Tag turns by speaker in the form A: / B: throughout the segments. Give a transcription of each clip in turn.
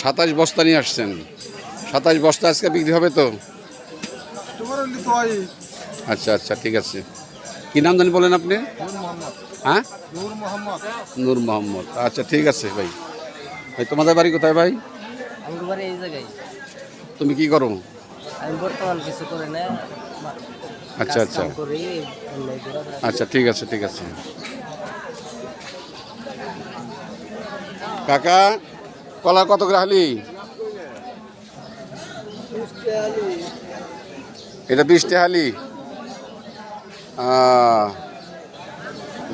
A: সাতাশ বস্তা নিয়ে আসছেন। সাতাশ বস্তা আজকে বিক্রি হবে তো? আচ্ছা আচ্ছা ঠিক আছে। কী নাম জানি বলেন আপনি? হ্যাঁ?
B: নূর মোহাম্মদ।
A: আচ্ছা ঠিক আছে ভাই। ভাই তোমাদের বাড়ি কোথায় ভাই? তুমি কি করো? আচ্ছা আচ্ছা। আচ্ছা ঠিক আছে ঠিক আছে। কাকা? কলা কত করে হালি? এটা বিশ টাকা হালি।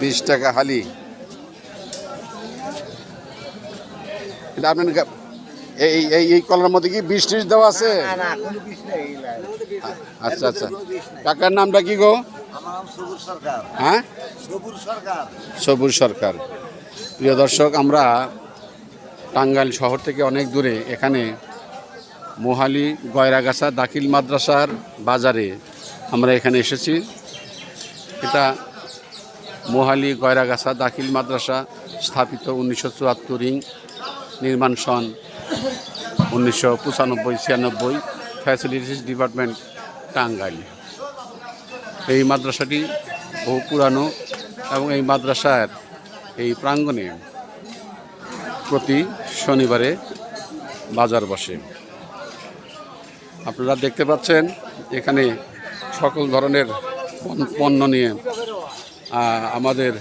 A: বিশ টাকা হালি। এটা আপনার এই এই এই কলার মধ্যে কি বিশ টিশ দেওয়া আছে? আচ্ছা আচ্ছা। কাকার নামটা কি গো? হ্যাঁ?
B: সবুজ সরকার।
A: প্রিয় দর্শক আমরা টাঙ্গাইল শহর থেকে অনেক দূরে এখানে মোহালি, গয়রাগাছা, দাখিল মাদ্রাসার বাজারে আমরা এখানে এসেছি। এটা মোহালি, গয়রাগাছা, দাখিল মাদ্রাসা স্থাপিত উনিশশো চুয়াত্তর ইং নির্মাণ সন উনিশশো পঁচানব্বই, ছিয়ানব্বই ফ্যাসিলিটিস ডিপার্টমেন্ট টাঙ্গাইল। এই মাদ্রাসাটি বহু পুরানো এবং এই মাদ্রাসার এই প্রাঙ্গণে প্রতি শনিবারে বাজার বসে। আপনারা দেখতে পাচ্ছেন, এখানে সকল ধরনের পণ- পণ্য নিয়ে আমাদের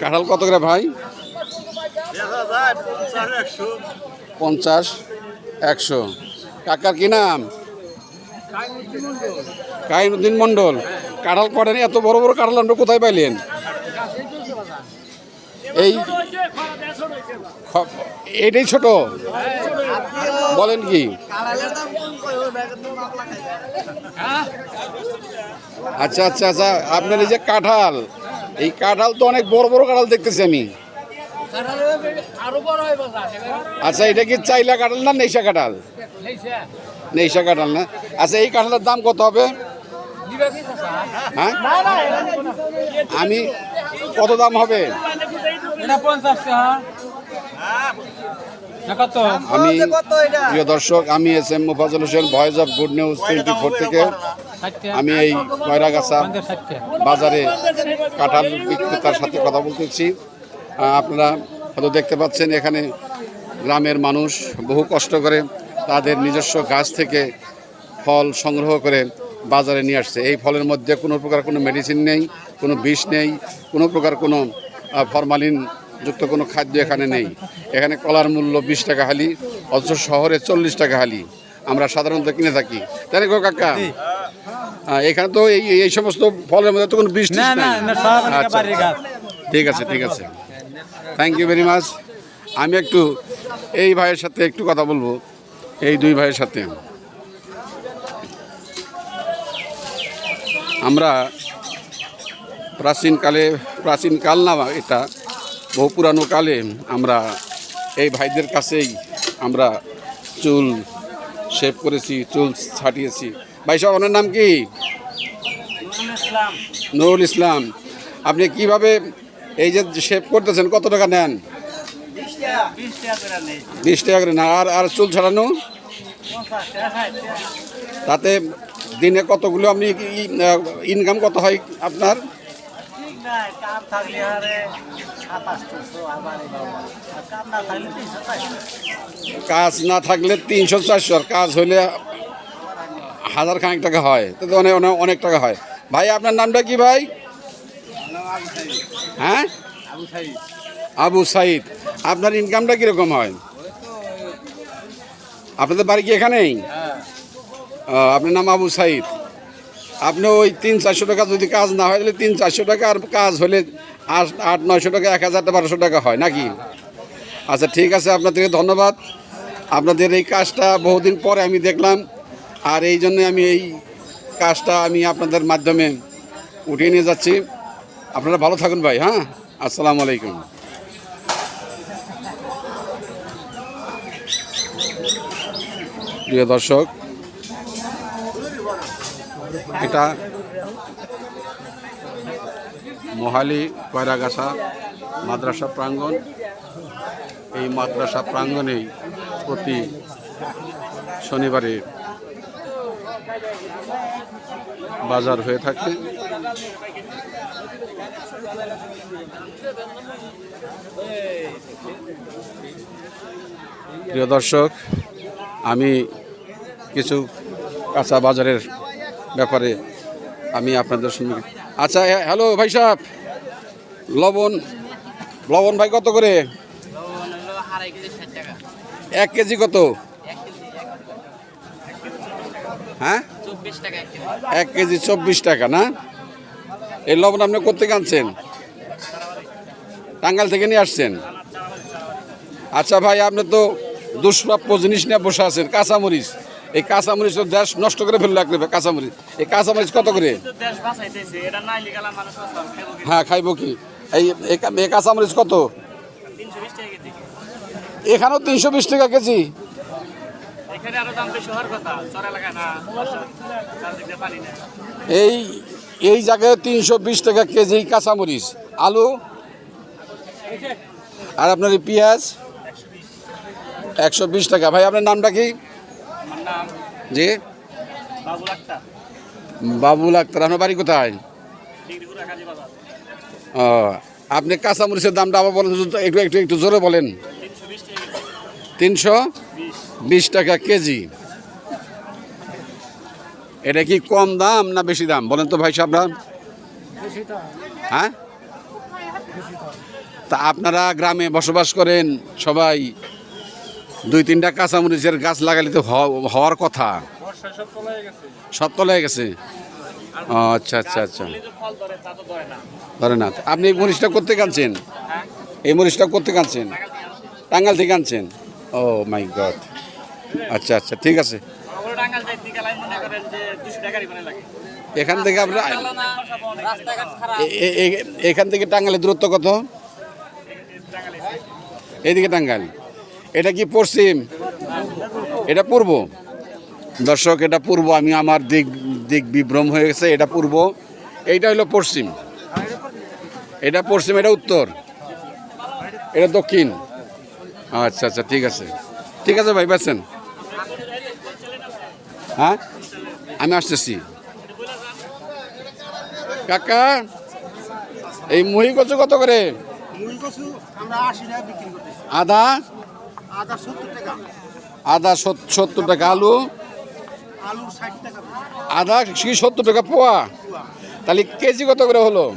A: কাঁঠাল কত করে ভাই? পঞ্চাশ, একশো। কাকার কি নাম? কাইনুদ্দিন মন্ডল কাঁঠাল করেন, এত বড় বড় কাঁঠাল আপনি কোথায় পাইলেন? এই এইটাই ছোট? বলেন কি? আচ্ছা আচ্ছা আচ্ছা আপনার এই যে কাঁঠাল, এই কাঁঠাল তো অনেক বড় বড় কাঁঠাল দেখতেছি আমি। আচ্ছা এটা কি চাইলা কাঁঠাল না নেশা কাঁঠাল? নেশা কাঁঠাল না। আচ্ছা এই কাঁঠালের দাম কত হবে? হ্যাঁ? আমি কত দাম হবে? আমি প্রিয় দর্শক আমি S M Mufajul Hossain voice of good news twenty four থেকে। আমি এই কয়রাগাছা বাজারে কাঁঠাল বিক্রেতার সাথে কথা বলতেছি। আপনারা হয়তো দেখতে পাচ্ছেন এখানে গ্রামের মানুষ বহু কষ্ট করে তাদের নিজস্ব গাছ থেকে ফল সংগ্রহ করে বাজারে নিয়ে আসছে। এই ফলের মধ্যে কোনো প্রকার কোনো মেডিসিন নেই কোনো বিষ নেই কোনো প্রকার কোনো ফরমালিন যুক্ত কোনো খাদ্য এখানে নেই। এখানে কলার মূল্য বিশ টাকা হালি অথচ শহরে চল্লিশ টাকা হালি। আমরা সাধারণত কিনে থাকি। তাই গো কাকা এখানে তো এই এই সমস্ত ফলের মধ্যে তো কোনো
C: বিষ
A: আচ্ছা। ঠিক আছে ঠিক আছে। থ্যাংক ইউ ভেরি মাচ আমি একটু এই ভাইয়ের সাথে একটু কথা বলব। এই দুই ভাইয়ের সাথে। আমরা প্রাচীনকালে প্রাচীনকাল না এটা বহু পুরানো কালে আমরা এই ভাইদের কাছেই আমরা চুল শেভ করেছি চুল ছাটিয়েছি। ভাই সাহেব ওনার নাম কি? নুরুল ইসলাম। আপনি কীভাবে এই যে শেভ করতেছেন কত টাকা নেন? বিশ টাকা। করে না আর আর চুল ছাড়ানো? তাতে দিনে কতগুলো আপনি ইনকাম কত হয় আপনার? কাজ না থাকলে তিনশো চারশো আর কাজ হইলে হাজার খানেক টাকা হয়। তাতে অনেক অনেক অনেক টাকা হয়। ভাই আপনার নামটা কি ভাই? হ্যাঁ? আবু সাইদ। আপনার ইনকামটা কীরকম হয়? আপনাদের বাড়ি কি এখানেই? ও, আপনার নাম আবু সাইদ। আপনি ওই তিন চারশো টাকা যদি কাজ না হয়, তাহলে তিন চারশো টাকা আর কাজ হলে আট আট, নয়শো টাকা, এক হাজার বারোশো টাকা হয়, নাকি? আচ্ছা ঠিক আছে, আপনাদেরকে ধন্যবাদ। আপনাদের এই কাজটা বহুদিন পরে আমি দেখলাম, আর এই জন্য আমি এই কাজটা আমি আপনাদের মাধ্যমে উঠিয়ে নিয়ে যাচ্ছি। আপনারা ভালো থাকুন ভাই হ্যাঁ? আসসালামু আলাইকুম। প্রিয় দর্শক এটা মোহালি কয়রাগাছা মাদ্রাসা প্রাঙ্গণ। এই মাদ্রাসা প্রাঙ্গণেই প্রতি শনিবারে বাজার হয়ে থাকে। প্রিয় দর্শক, আমি কিছু কাঁচা বাজারের ব্যাপারে আমি আপনাদের সঙ্গে আচ্ছা হ্যাঁ, হ্যালো ভাই সাহেব। লবণ লবণ ভাই কত করে? এক কেজি কত? হ্যাঁ? এক কেজি চব্বিশ টাকা না? এই লবণ আপনি কোথেকে আনছেন? টাঙ্গাল থেকে নিয়ে আসছেন? আচ্ছা ভাই আপনি তো দুষ্প্রাপ্য জিনিস নিয়ে বসে আছেন কাঁচামরিচ। এই কাঁচামরিচ তো দেশ নষ্ট করে ফেলল এক কাঁচামরিচ। এই কাঁচামরিচ কত করে? হ্যাঁ খাইবো কি? এই এই কাঁচামরিচ কত? এখানেও তিনশো বিশ টাকা কেজি? এই এই জায়গায় তিনশো বিশ টাকা কেজি কাঁচামরিচ। আলু? আর আপনার পেঁয়াজ? একশো বিশ টাকা। ভাই আপনার নামটা কি? জি?
C: বাবুল আক্তার।
A: আপনার বাড়ি কোথায়?
C: ডিগ্রিপুরা কাজী বাজার।
A: ও আপনি কাঁচামরিচের দামটা আবার বলেন তো, একটু একটু একটু জোরে বলেন।
C: তিনশো বিশ টাকা কেজি বিশ।
A: বিশ টাকা কেজি। এটা কি কম দাম না বেশি দাম? বলেন তো ভাই সাহেবরা হ্যাঁ? তা আপনারা গ্রামে বসবাস করেন সবাই দুই তিনটা কাঁচামরিচের গাছ লাগালে তো হওয়ার কথা।
C: সব
A: তলায় গেছে। আচ্ছা আচ্ছা আচ্ছা।
C: ধরে না।
A: আপনি এই মরিচটা করতে আনছেন?
C: হ্যাঁ।
A: এই মরিচটা করতে আনছেন? টাঙ্গাল থেকে আনছেন? Oh my god. আচ্ছা আচ্ছা ঠিক আছে।
C: টাঙ্গাল
A: এখান থেকে আপনার এখান থেকে টাঙ্গালের দূরত্ব কত? এইদিকে টাঙ্গাইল। এটা কি পশ্চিম? এটা পূর্ব। দর্শক এটা পূর্ব। আমি আমার দিক দিক বিভ্রম হয়ে গেছে এটা পূর্ব। এইটা হলো পশ্চিম। এটা পশ্চিম এটা উত্তর। এটা দক্ষিণ। আচ্ছা আচ্ছা ঠিক আছে। ঠিক আছে ভাই পাচ্ছেন হ্যাঁ? আমি আসতেছি। কাকা এই মুহি কচু কত করে? আদা?
B: আদা সত্তর টাকা।
A: আলু। আদা কি সত্তর টাকা পোয়া? তাহলে কেজি কত করে হলো?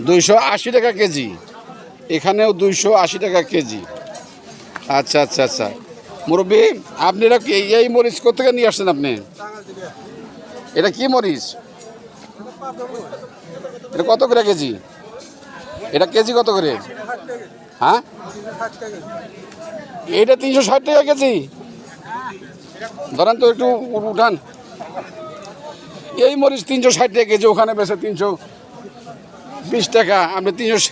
A: দুইশো আশি টাকা কেজি। এখানেও দুইশো আশি টাকা কেজি। আচ্ছা আচ্ছা আচ্ছা। মুরব্বী আপনি এটা কি- এই মরিচ কোথেকে নিয়ে আসছেন আপনি? এটা কি মরিচ? এটা কত করে কেজি? এটা কেজি কত করে? হ্যাঁ? এটা তিনশো ষাট টাকা কেজি। ধরেন তো একটু উঠান। এই মরিচ তিনশো ষাট টাকা কেজি ওখানে বেছে তিনশো বিশ টাকা আপনি তিনশো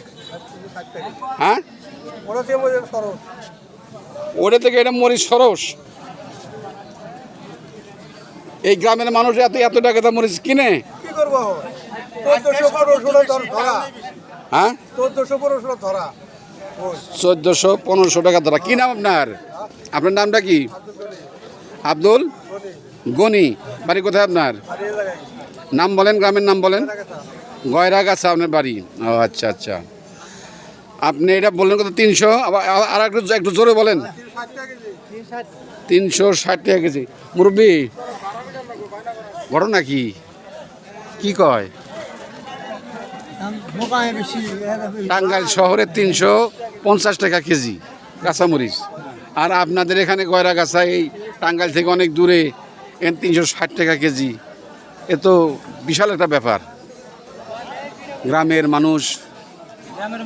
A: হ্যাঁ? ওটা থেকে এটা মরিচ সরস। এই গ্রামের মানুষ এত এত টাকা দাম মরিচ কিনে?
B: কি করব? ধরা।
A: হ্যাঁ?
B: চোদ্দশো পনেরোশো ধরা।
A: চোদ্দোশো পনেরোশো টাকা ধরা কী নাম আপনার? আপনার নামটা কি? আব্দুল? গনি। বাড়ি কোথায় আপনার? নাম বলেন, গ্রামের নাম বলেন। গয়রাগাছা আপনার বাড়ি। ও আচ্ছা আচ্ছা। আপনি এটা বললেন কত? তিনশো? আর একটু একটু জোরে বলেন। তিনশো ষাট টাকা কেজি। মুরব্বী, ঘটনা কি? কি কয়? টাঙ্গাইল শহরে তিনশো। পঞ্চাশ টাকা কেজি কাঁচামরিচ। আর আপনাদের এখানে গয়রাগাছা এই টাঙ্গাইল থেকে অনেক দূরে এখানে তিনশো ষাট টাকা কেজি। এ তো বিশাল একটা ব্যাপার। গ্রামের মানুষ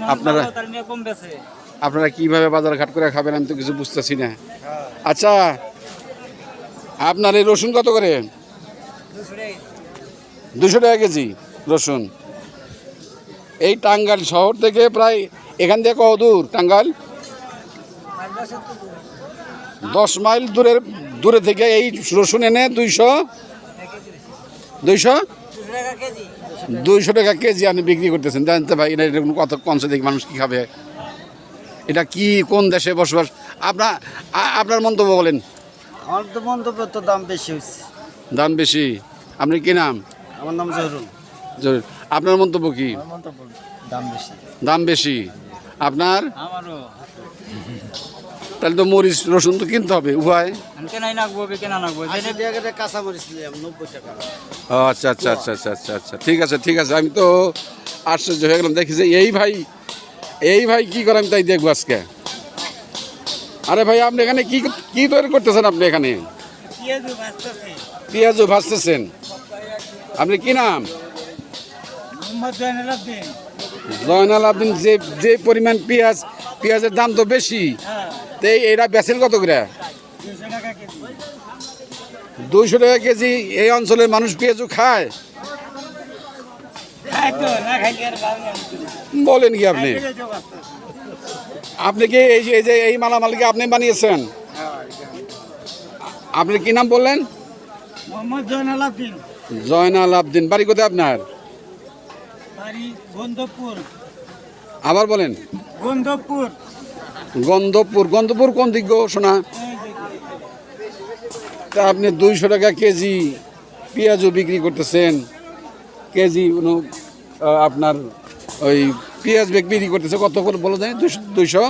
A: আপনারা- আপনারা কীভাবে বাজার ঘাট করে খাবেন আমি তো কিছু বুঝতেছি না। আচ্ছা আপনার এই রসুন কত করে? দুশো টাকা কেজি রসুন। এই টাঙ্গাইল শহর থেকে প্রায় এখান থেকে কত দূর টাঙ্গাইল? দশ মাইল দূরের দূরে থেকে এই রসুন এনে দুইশো দুইশো? দুইশো টাকা কেজি আপনি বিক্রি করতেছেন জানতে ভাই এটা এরকম কত কমছে দেখি মানুষ কী খাবে? এটা কি কোন দেশে বসবাস? আপনার আপনার মন্তব্য বলেন।
B: আমার তো মন্তব্য তো দাম বেশি হয়েছে
A: দাম বেশি। আপনি কি নাম?
B: আমার নাম জহরুল।
A: জরুর। আপনার মন্তব্য কি?
B: দাম বেশি।
A: দাম বেশি। আপনার? তাহলে তো মরিচ রসুন তো কিনতে হবে উভয় ও আচ্ছা আচ্ছা আচ্ছা আচ্ছা আচ্ছা আচ্ছা ঠিক আছে ঠিক আছে আমি তো আশ্চর্য হয়ে গেলাম দেখি যে এই ভাই এই ভাই কি করে আমি তাই দেখব আজকে? আরে ভাই আপনি এখানে কি কি তৈরি করতেছেন আপনি এখানে? পেঁয়াজও ভাজতেছেন। আপনি কি নাম? জয়নাল আবদিন যে যে পরিমাণ পেঁয়াজ পেঁয়াজের দাম তো বেশি তো এরা বেচেন কত করে? দুইশো টাকা কেজি এই অঞ্চলের মানুষ পেঁয়াজও খায়। বলেন কি আপনি? আপনি কি এই যে- এই যে এই মালামাল আপনি বানিয়েছেন? আপনি কি নাম বললেন?
B: জয়নাল আব্দিন।
A: জয়নাল আবদিন বাড়ি কোথায় আপনার?
B: বাড়ি গন্ধপুর।
A: আবার বলেন।
B: গন্ধপুর।
A: গন্ধপুর। গন্ধপুর কোন দিক গো শোনা তা আপনি দুইশো টাকা কেজি পেঁয়াজও বিক্রি করতেছেন। কেজি আপনার ওই পেঁয়াজ বেগ বিক্রি করতেছে। কত করে বলো যায় দুশো দুইশো?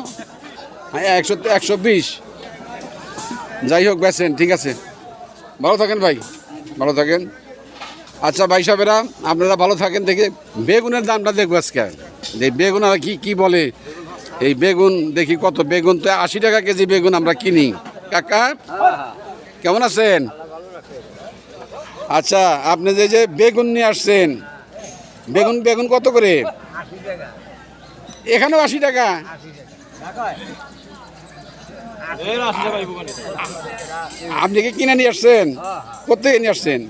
A: হ্যাঁ একশো একশো বিশ। যাই হোক বেছেন ঠিক আছে। ভালো থাকেন ভাই। ভালো থাকেন। আচ্ছা ভাই সাহেবেরা, আপনারা ভালো থাকেন দেখে। বেগুনের দামটা দেখব আজকে। এই বেগুন আর কি কি বলে? এই বেগুন দেখি কত? বেগুন তো আশি টাকা কেজি বেগুন আমরা কিনি। কাকা, কেমন আছেন? আচ্ছা আপনি যে যে বেগুন নিয়ে আসছেন, বেগুন বেগুন কত করে? এখানেও আশি টাকা। আপনি কি কিনে নিয়ে আসছেন? কোথেকে নিয়ে আসছেন?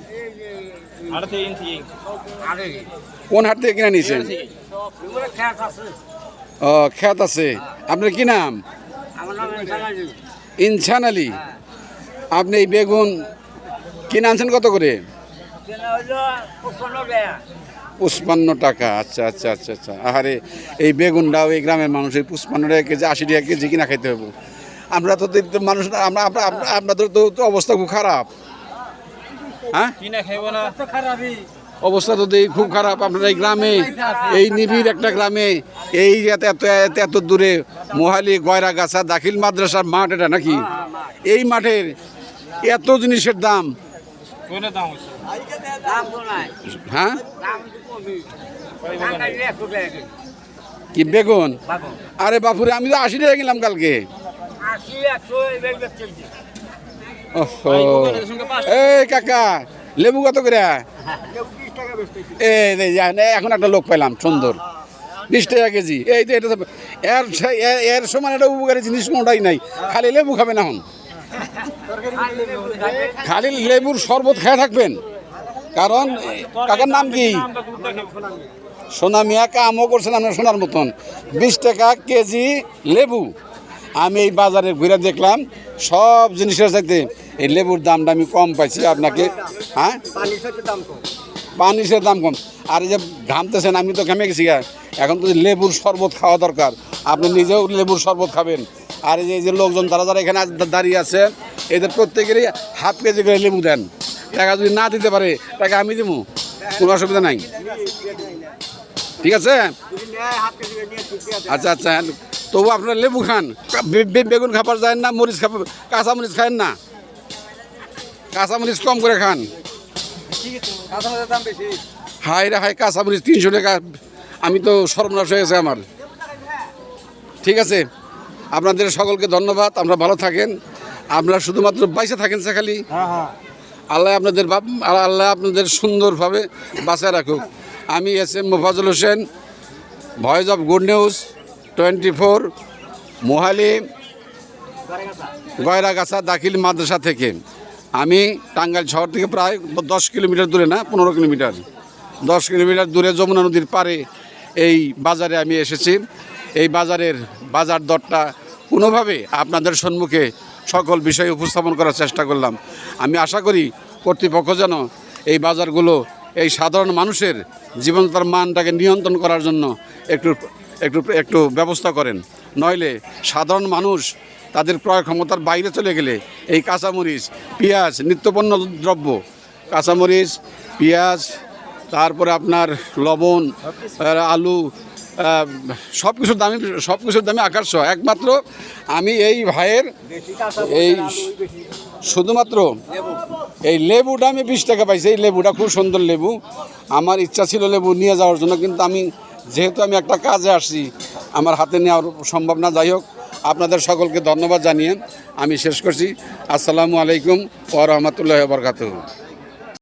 A: কোন হাট থেকে কিনে নিয়েছেন? ও, খ্যাত আছে। আপনার কি নাম? ইনসান আলী। আপনি এই বেগুন কিনে আনছেন কত করে? পুষ্পান্ন টাকা। আচ্ছা আচ্ছা আচ্ছা আচ্ছা। আহারে, এই বেগুনটাও এই গ্রামের মানুষের পুষ্পান্ন টাকা কেজি, আশি টাকা কেজি কিনা খাইতে হবে আমরা তো মানুষ আমরা আপনাদের তো অবস্থা খুব খারাপ। হ্যাঁ? অবস্থা তো দেখি খুব খারাপ। আপনার এই গ্রামে এই নিবিড় একটা গ্রামে এই এত এত এত এত দূরে মোহালি গয়রা গাছা দাখিল মাদ্রাসার মাঠ এটা নাকি? এই মাঠের এত জিনিসের দাম। হ্যাঁ? কি বেগুন? আরে বাপুরে আমি তো আশি টাকা কিনলাম কালকে। এই কাকা লেবু কত করে? এই এখন একটা লোক পেলাম সুন্দর। বিশ টাকা কেজি। এই তো এটা এর এর- সমান একটা উপকারী জিনিস কোনোটাই নাই। খালি লেবু খাবেন এখন। খালি লেবুর শরবত খেয়ে থাকবেন। কারণ কাকার নাম কি? সোনা মিয়া কামও করছেন আপনার সোনার মতন। বিশ টাকা কেজি লেবু। আমি এই বাজারে ঘুরে দেখলাম, সব জিনিসের সাথে এই লেবুর দামটা আমি কম পাইছি আপনাকে হ্যাঁ? পানি সে দাম কম। আর এই যে ঘামতেছেন, আমি তো ঘামে গেছি। এখন তো লেবুর শরবত খাওয়া দরকার। আপনি নিজেও লেবুর শরবত খাবেন। আর এই যে এই যে লোকজন যারা যারা এখানে দাঁড়িয়ে আছে, এদের প্রত্যেকেরই হাফ কেজি করে লেবু দেন। টাকা যদি না দিতে পারে, টাকা আমি দেবো। কোনো অসুবিধা নাই। ঠিক আছে? আচ্ছা আচ্ছা। তবু আপনারা লেবু খান। বেগুন খাবার যায় না মরিচ খাবার কাঁচা মরিচ খায়েন না। কাঁচা মরিচ কম করে খান। হাই রে হাই কাঁচা মরিচ তিনশো টাকা। আমি তো সর্বনাশ হয়ে গেছে আমার। ঠিক আছে আপনাদের সকলকে ধন্যবাদ আমরা ভালো থাকেন। আপনারা শুধুমাত্র বাইসে থাকেন সে খালি। আল্লাহ আপনাদের বাপ- আল্লাহ আপনাদের সুন্দরভাবে বাঁচায় রাখুক। আমি S M Mofajul Hossain voice of good news. Twenty four Mohali Goyragachha দাখিল মাদ্রাসা থেকে। আমি টাঙ্গাইল শহর থেকে প্রায় দশ কিলোমিটার দূরে না, পনেরো কিলোমিটার। দশ কিলোমিটার দূরে যমুনা নদীর পারে এই বাজারে আমি এসেছি। এই বাজারের বাজার দরটা কোনোভাবে আপনাদের সম্মুখে সকল বিষয় উপস্থাপন করার চেষ্টা করলাম। আমি আশা করি কর্তৃপক্ষ যেন এই বাজারগুলো এই সাধারণ মানুষের জীবনতার মানটাকে নিয়ন্ত্রণ করার জন্য একটু একটু একটু ব্যবস্থা করেন। নইলে সাধারণ মানুষ তাদের ক্রয় ক্ষমতার বাইরে চলে গেলে এই কাঁচামরিচ, পেঁয়াজ, নিত্যপণ্য দ্রব্য, কাঁচামরিচ, পেঁয়াজ, তারপরে আপনার লবণ আলু সব কিছুর দামে সব কিছুর দামে আকাশ একমাত্র আমি এই ভাইয়ের এই শুধুমাত্র এই লেবুটা আমি বিশ টাকা পাইছি। এই লেবুটা খুব সুন্দর লেবু। আমার ইচ্ছা ছিল লেবু নিয়ে যাওয়ার জন্য, কিন্তু আমি যেহেতু আমি একটা কাজে আসছি, আমার হাতে নেওয়ার সম্ভব না। যাই হোক, আপনাদের সকলকে ধন্যবাদ জানিয়ে আমি শেষ করছি। আসসালামু আলাইকুম ও রহমতুল্লাহ বরকাতুহ।